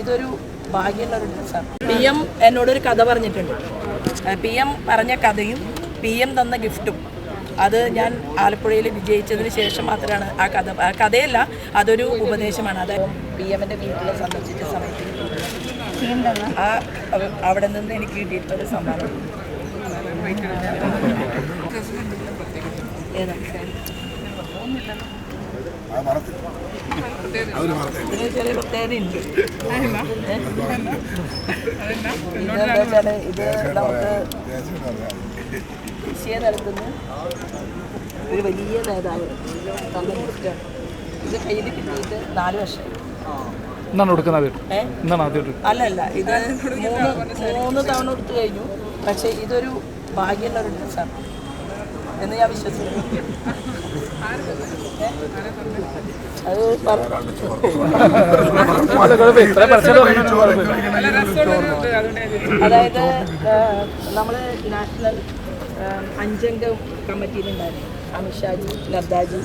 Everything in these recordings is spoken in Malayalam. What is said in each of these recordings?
ഇതൊരു ഭാഗ്യമുള്ള ഒരു ഡ്രസ്സാണ്. പി എം എന്നോടൊരു കഥ പറഞ്ഞിട്ടുണ്ട്. പി എം പറഞ്ഞ കഥയും പി എം തന്ന ഗിഫ്റ്റും. അത് ഞാൻ ആലപ്പുഴയിൽ വിജയിച്ചതിന് ശേഷം മാത്രമാണ് ആ കഥ കഥയല്ല അതൊരു ഉപദേശമാണ്. അത് പി എമ്മിന്റെ വീട്ടിൽ സന്ദർശിച്ച സമയത്ത് ആ അവിടെ നിന്ന് എനിക്ക് കിട്ടിയിട്ടൊരു സമ്മാനം. ഏതാ? അത് മറത്തി മറത്തി ഇത് നമുക്ക് കൃഷിയെ നടത്തുന്ന ഒരു വലിയ നേതാവ് തന്ന ഇത് കയ്യിൽ കിട്ടിയിട്ട് നാല് വർഷം ആദ്യമായിട്ട് അല്ല അല്ല. ഇത് മൂന്ന് മൂന്ന് തവണ കൊടുത്തു കഴിഞ്ഞു. പക്ഷേ ഇതൊരു ഭാഗ്യമുള്ള ഒരു ഡ്രസ്സാണ് എന്ന് ഞാൻ വിശ്വസിക്കുന്നു. അതായത് നമ്മൾ നാഷണൽ അഞ്ചംഗ കമ്മിറ്റിയിലുണ്ടായിരുന്നു. അമിത്ഷാജി നദ്ദാജി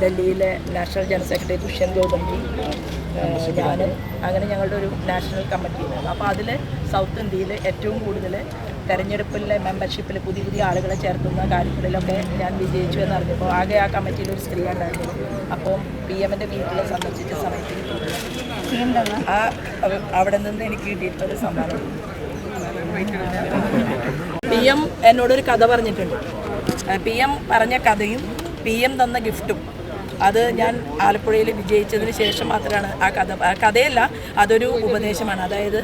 ഡൽഹിയിലെ നാഷണൽ ജനറൽ സെക്രട്ടറി ദുഷ്യന്ത് ഗൗതംജി ഞാൻ അങ്ങനെ ഞങ്ങളുടെ ഒരു നാഷണൽ കമ്മിറ്റി ഉണ്ടായിരുന്നു അപ്പോൾ അതിൽ സൗത്ത് ഇന്ത്യയിൽ ഏറ്റവും കൂടുതൽ തെരഞ്ഞെടുപ്പിലെ മെമ്പർഷിപ്പിൽ പുതിയ പുതിയ ആളുകളെ ചേർക്കുന്ന കാര്യങ്ങളിലൊക്കെ ഞാൻ വിജയിച്ചു എന്ന് അറിഞ്ഞപ്പോൾ ആകെ ആ കമ്മിറ്റിയിൽ ഒരു സ്ത്രീ ഉണ്ടായിരുന്നു. അപ്പോൾ പി എമ്മിന്റെ വീട്ടിലെ സന്ദർശിച്ച സമയത്ത് ആ അവ- അവിടെ നിന്ന് എനിക്ക് കിട്ടിയിട്ടൊരു സമ്മാനം. പി എം എന്നോടൊരു കഥ പറഞ്ഞിട്ടുണ്ട്. പി എം പറഞ്ഞ കഥയും പി എം തന്ന ഗിഫ്റ്റും അത് ഞാൻ ആലപ്പുഴയിൽ വിജയിച്ചതിന് ശേഷം മാത്രമാണ് ആ കഥ കഥയല്ല അതൊരു ഉപദേശമാണ്. അതായത്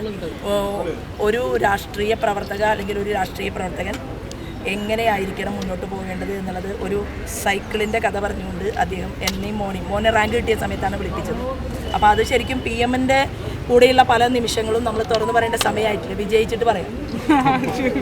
ഒരു രാഷ്ട്രീയ പ്രവർത്തക അല്ലെങ്കിൽ ഒരു രാഷ്ട്രീയ പ്രവർത്തകൻ എങ്ങനെയായിരിക്കണം മുന്നോട്ട് പോകേണ്ടത് എന്നുള്ളത് ഒരു സൈക്കിളിന്റെ കഥ പറഞ്ഞുകൊണ്ട് അദ്ദേഹം എന്നെയും മോണി മോനെ റാങ്ക് കിട്ടിയ സമയത്താണ് വിളിപ്പിച്ചത്. അപ്പോൾ അത് ശരിക്കും പി എമ്മിന്റെ കൂടെയുള്ള പല നിമിഷങ്ങളും നമ്മൾ തുറന്നു പറയേണ്ട സമയമായിട്ടില്ല. വിജയിച്ചിട്ട് പറയാം.